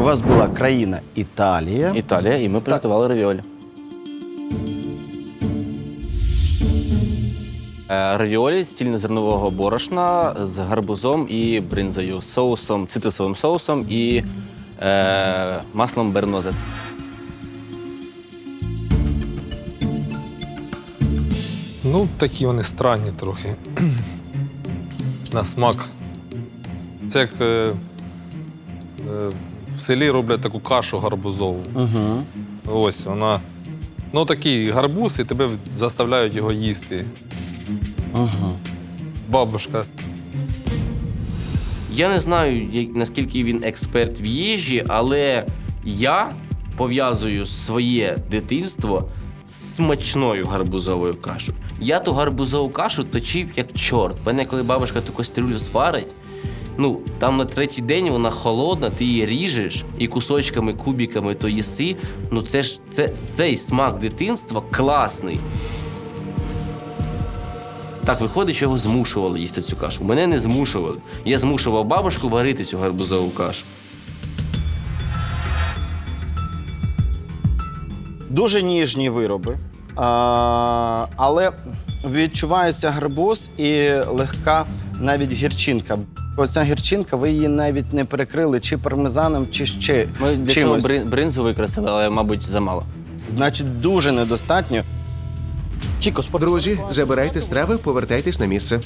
У вас була країна Італія. Італія, і ми приготували равіолі. Е, Равіолі з цільнозернового борошна з гарбузом і бринзою, соусом, цитрусовим соусом і е, маслом бернозет. Ну, такі вони странні трохи. На смак. Це як е, е, в селі роблять таку кашу гарбузову. Угу. Ось вона. Ну, такий гарбуз, і тебе заставляють його їсти. Угу. Бабушка. Я не знаю, як- наскільки він експерт в їжі, але я пов'язую своє дитинство з смачною гарбузовою кашею. Я ту гарбузову кашу точив як чорт. Мене, коли бабушка ту кастрюлю сварить, ну там на третій день вона холодна, ти її ріжеш і кусочками, кубиками то їси. Ну це ж це, цей смак дитинства класний. Так виходить, що його змушували їсти цю кашу. Мене не змушували. Я змушував бабушку варити цю гарбузову кашу. Дуже ніжні вироби, а, але відчувається гарбуз і легка навіть гірчинка. Оця гірчинка, ви її навіть не перекрили чи пармезаном, чи ще Ми для чимось. цього брин- бринзу викрасили, але, мабуть, замало. Значить, дуже недостатньо. Друзі, забирайте страви, повертайтесь на місце.